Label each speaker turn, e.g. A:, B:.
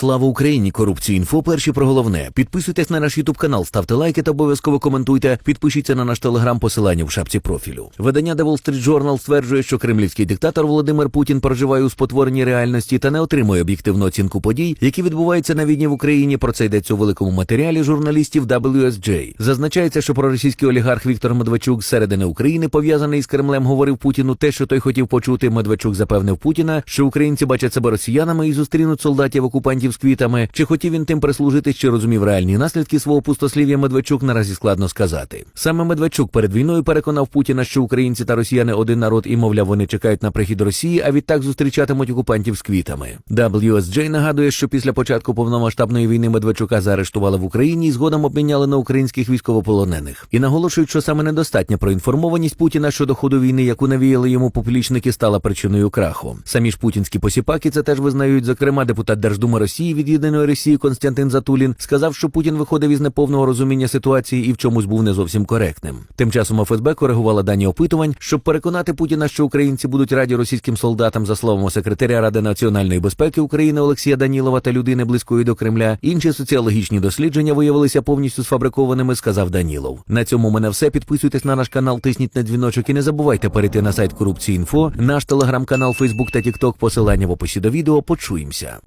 A: Слава Україні! Корупції інфо. Перші про головне. Підписуйтесь на наш Ютуб канал, ставте лайки та обов'язково коментуйте. Підпишіться на наш телеграм посилання в шапці профілю. Видання The Wall Street Journal стверджує, що кремлівський диктатор Володимир Путін проживає у спотвореній реальності та не отримує об'єктивну оцінку подій, які відбуваються на війні в Україні. Про це йдеться у великому матеріалі журналістів WSJ. Зазначається, що проросійський олігарх Віктор Медведчук середини України пов'язаний з Кремлем говорив Путіну те, що той хотів почути. Медведчук запевнив Путіна, що українці бачать себе росіянами і зустрінуть солдатів окупантів з квітами. Чи хотів він тим прислужити, чи розумів реальні наслідки свого пустослів'я Медведчук наразі складно сказати. Саме Медведчук перед війною переконав Путіна, що українці та росіяни один народ і мовляв, вони чекають на прихід Росії, а відтак зустрічатимуть окупантів з квітами. WSJ нагадує, що після початку повномасштабної війни Медведчука заарештували в Україні і згодом обміняли на українських військовополонених. І наголошують, що саме недостатня проінформованість Путіна щодо ходу війни, яку навіяли йому поплічники, стала причиною краху. Самі ж путінські посіпаки це теж визнають. Зокрема, депутат Держдуми Росії від єдиної Росії Константин Затулін сказав, що Путін виходив із неповного розуміння ситуації і в чомусь був не зовсім коректним. Тим часом ФСБ коригувала дані опитувань, щоб переконати Путіна, що українці будуть раді російським солдатам, за словами секретаря Ради національної безпеки України Олексія Данілова та людини близької до Кремля. Інші соціологічні дослідження виявилися повністю сфабрикованими, сказав Данілов. На цьому мене все. Підписуйтесь на наш канал, тисніть на дзвіночок і не забувайте перейти на сайт Корупції.Інфо, наш телеграм-канал, Фейсбук та Тікток. Посилання в описі до відео. Почуємося.